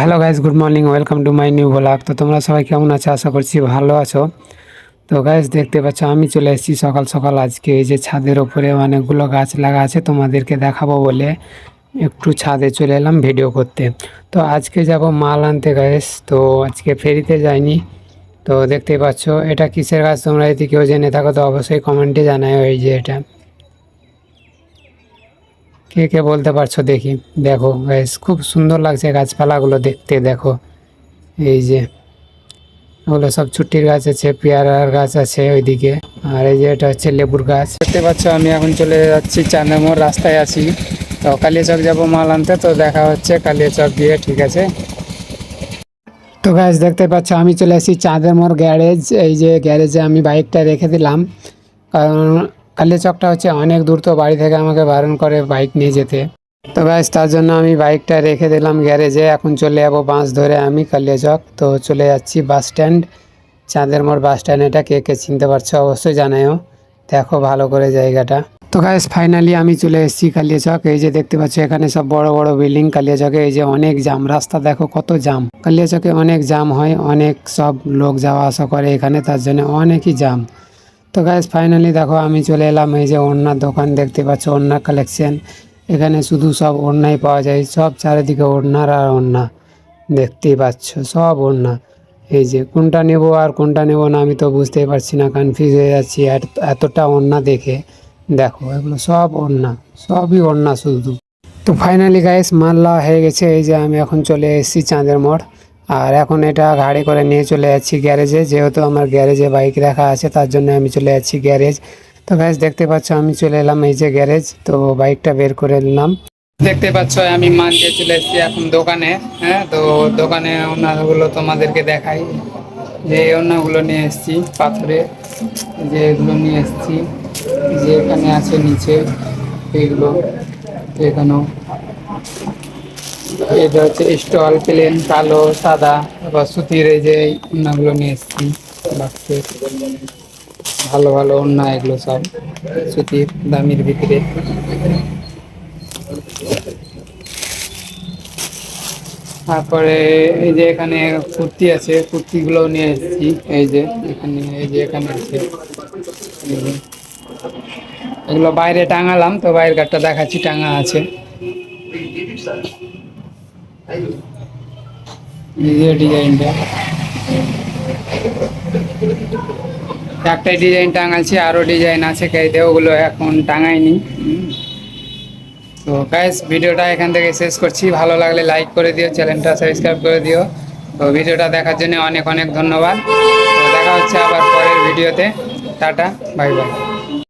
Hello guys good morning, welcome to my new blog. তো তোমরা সবাই কেমন আছো? আশা করছি ভালো আছো। তো গাইজ দেখতে পাচ্ছ, আমি চলে এসেছি সকাল সকাল আজকে। এই যে ছাদের ওপরে অনেকগুলো গাছ লাগা আছে, তোমাদেরকে দেখাবো বলে একটু ছাদে চলে এলাম ভিডিও করতে। তো আজকে যাব মাল আনতে গাইজ তো আজকে ফেরিতে যাইনি। তো দেখতে পাচ্ছ, এটা কিসের গাছ তোমরা যদি কেউ জেনে থাকো, তো অবশ্যই কমেন্টে জানাই এই যে এটা। কে কে বলতে পারছ দেখি। দেখো গাইস খুব সুন্দর লাগছে গাছপালাগুলো দেখতে, দেখো। এই যে, ওগুলো সব ছুটির গাছ আছে, পেয়ারার গাছ আছে ওইদিকে। আর এই যে এটা হচ্ছে লেবুর গাছ। দেখতে পাচ্ছ, আমি এখন চলে যাচ্ছি চান্দামোর রাস্তায় আছি। তো কালিয়াচক যাব মাল আনতে, তো দেখা হচ্ছে কালিয়াচক গিয়ে, ঠিক আছে? তো গাছ দেখতে পাচ্ছ, আমি চলে এসেছি চাঁদের মোড় গ্যারেজ। এই যে গ্যারেজে আমি বাইকটা রেখে দিলাম। কারণ কালিয়াচকটা হচ্ছে অনেক দূর তো বাড়ি থেকে আমাকে বারণ করে বাইক নিয়ে যেতে। তো গাছ তার জন্য আমি বাইকটা রেখে দিলাম গ্যারেজে। এখন চলে যাব বাস ধরে আমি কালিয়াচক তো চলে যাচ্ছি বাস স্ট্যান্ড। চাঁদের মোড় বাস স্ট্যান্ড, এটা কে কে চিনতে পারছ অবশ্যই জানাইও দেখো ভালো করে জায়গাটা। তো গাইস ফাইনালি আমি চলে এসেছি কালিয়াচক এই যে দেখতে পাচ্ছ, এখানে সব বড় বড় বিল্ডিং কালিয়াচকে এই যে অনেক জাম, রাস্তা দেখো কত জাম। কালিয়াচকে অনেক জাম হয়, অনেক সব লোক যাওয়া আসা করে এখানে, তার জন্য অনেকই জাম। তো গাইস ফাইনালি দেখো, আমি চলে এলাম এই যে ওড়নার দোকান, দেখতে পাচ্ছ ওড়না কালেকশন এখানে শুধু সব ওড়নাই পাওয়া যায়, সব চারিদিকে ওড়নার আর ওড়না দেখতেই পাচ্ছ, সব ওড়না এই যে কোনটা নেব আর কোনটা নেব না, আমি তো বুঝতেই পারছি না কনফিউজ হয়ে যাচ্ছি, এত- এতটা ওড়না দেখে। দেখো, এগুলো সব ওড়না সবই ওড়না শুধু। তো ফাইনালি গাইস মাল্লা হয়ে গেছে, এই যে আমি এখন চলে এসেছি চাঁদের মোড়। আর এখন এটা গাড়ি করে নিয়ে চলে যাচ্ছি গ্যারেজে, যেহেতু আমার গ্যারেজে বাইক রাখা আছে, তার জন্য আমি চলে যাচ্ছি গ্যারেজ। তো গাইস দেখতে পাচ্ছ আমি চলে এলাম এই যে গ্যারেজ, তো বাইকটা বের করে নিলাম। দেখতে পাচ্ছ আমি মাল দিয়ে চলে এসেছি এখন দোকানে হ্যাঁ তো দোকানে ওনাগুলো তোমাদেরকে দেখাই। যে ওনাগুলো নিয়ে এসেছি, পাথরে, যে এগুলো নিয়ে এসেছি, যে এখানে আছে নিচে, এগুলো, এখানেও। এটা হচ্ছে স্টল প্লেন, কালো, সাদা, আবার সুতির এই যে ওনাগুলো নিয়ে এসেছি, বাক্সে। ভালো ভালো ওন্না এগুলো সব, সুতির দামির ভিতরে। তারপরে এই যে এখানে কুর্তি আছে, কুর্তিগুলো নিয়ে এসেছি, এই যে এখানে, এই যে এখানে আছে। এগুলো বাইরে টাঙালাম, তো বাইরের কাঠটা দেখাচ্ছি, টাঙা আছে। একটাই ডিজাইন টাঙাচ্ছি আরও ডিজাইন আছে কাইতে ওগুলো এখন টাঙাইনি। তো গাইস ভিডিওটা এখান থেকে শেষ করছি। ভালো লাগলে লাইক করে দিও চ্যানেলটা সাবস্ক্রাইব করে দিও। তো ভিডিওটা দেখার জন্য অনেক অনেক ধন্যবাদ। তো দেখা হচ্ছে আবার পরের ভিডিওতে টাটা বাই বাই